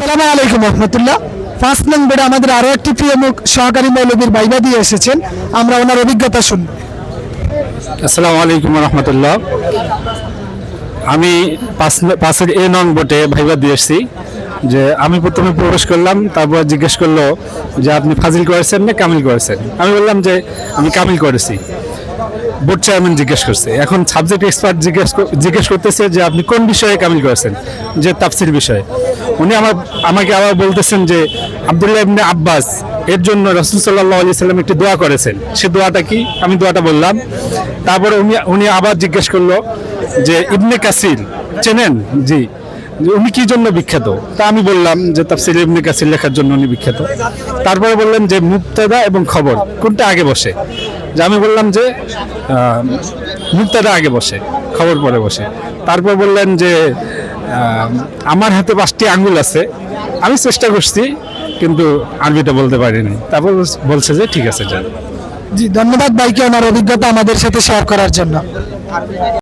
সালামু আলাইকুম রহমতুল্লাহ। ফার্স্ট আমাদের আরও একটি প্রিয় সহকারী মৌলবীর বাইবা দিয়ে এসেছেন। আমরা ওনার অভিজ্ঞতা শুনব আসসালামু আলাইকুম রহমতুল্লাহ। আমি পাঁচের এ নং বোটে ভাইবা দিয়ে যে আমি প্রথমে প্রবেশ করলাম, তারপর জিজ্ঞেস করল যে আপনি ফাজিল করেছেন না কামিল করেছেন? আমি বললাম যে আমি কামিল করেছি। বোর্ড চেয়ারম্যান জিজ্ঞেস করছে। এখন সাবজেক্ট এক্সপার্ট জিজ্ঞেস জিজ্ঞেস করতেছে যে আপনি কোন বিষয়ে কামিল করেছেন? যে তাফসির বিষয়ে। উনি আমার আমাকে আবার বলতেছেন যে আব্দুল্লাহ ইবনে আব্বাস এর জন্য রসুল সাল্লাহ আলি সাল্লাম একটি দোয়া করেছেন। সে দোয়াটা কি? আমি দোয়াটা বললাম। তারপরে উনি উনি আবার জিজ্ঞেস করল যে ইবনে কাসির, চেনেন? জি। উনি কি জন্য বিখ্যাত? তা আমি বললাম যে তাফসির ইবনে কাসির লেখার জন্য উনি বিখ্যাত। তারপরে বললেন যে মুক্তাদা এবং খবর, কোনটা আগে বসে? যে আমি বললাম যে মুক্তাটা আগে বসে, খবর পরে বসে। তারপর বললেন যে আমার হাতে পাঁচটি আঙ্গুল আছে, আমি চেষ্টা করছি, কিন্তু আরবিটা বলতে পারিনি। তারপর বলছে যে, ঠিক আছে, যান। জি, ধন্যবাদ ভাইকে ওনার অভিজ্ঞতা আমাদের সাথে শেয়ার করার জন্য।